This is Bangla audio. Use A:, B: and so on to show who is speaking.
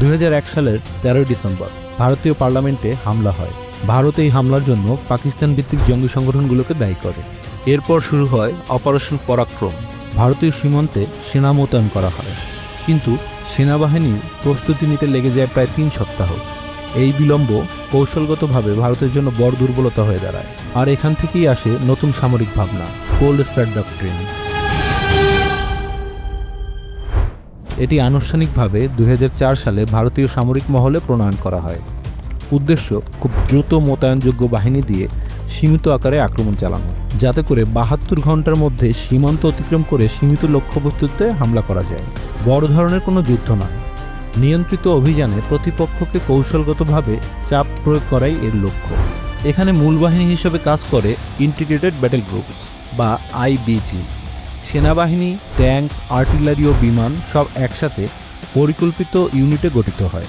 A: এক সালের তেরোই ডিসেম্বর ভারতীয় পার্লামেন্টে হামলা হয়। ভারত এই হামলার জন্য পাকিস্তান ভিত্তিক জঙ্গি সংগঠনগুলোকে দায়ী করে। এরপর শুরু হয় অপারেশন পরাক্রম। ভারতীয় সীমান্তে সেনা মোতায়েন করা হয়। কিন্তু সেনাবাহিনীর প্রস্তুতি নিতে লেগে যায় প্রায় তিন সপ্তাহ। এই বিলম্ব কৌশলগতভাবে ভারতের জন্য বড় দুর্বলতা হয়ে দাঁড়ায়। আর এখান থেকেই আসে নতুন সামরিক ভাবনা কোল্ড স্টার ডক্ট্রিন এটি আনুষ্ঠানিকভাবে দু হাজার চার সালে ভারতীয় সামরিক মহলে প্রণয়ন করা হয়। উদ্দেশ্য, খুব দ্রুত মোতায়েনযোগ্য বাহিনী দিয়ে সীমিত আকারে আক্রমণ চালানো, যাতে করে বাহাত্তর ঘণ্টার মধ্যে সীমান্ত অতিক্রম করে সীমিত লক্ষ্যবস্তুতে হামলা করা যায়। বড় ধরনের কোনো যুদ্ধ নয়। নিয়ন্ত্রিত অভিযানে প্রতিপক্ষকে কৌশলগতভাবে চাপ প্রয়োগ করাই এর লক্ষ্য। এখানে মূল বাহিনী হিসেবে কাজ করে ইন্টিগ্রেটেড ব্যাটেল গ্রুপস বা আইবিজি সেনাবাহিনী ট্যাঙ্ক আর্টিলারি ও বিমান সব একসাথে পরিকল্পিত ইউনিটে গঠিত হয়।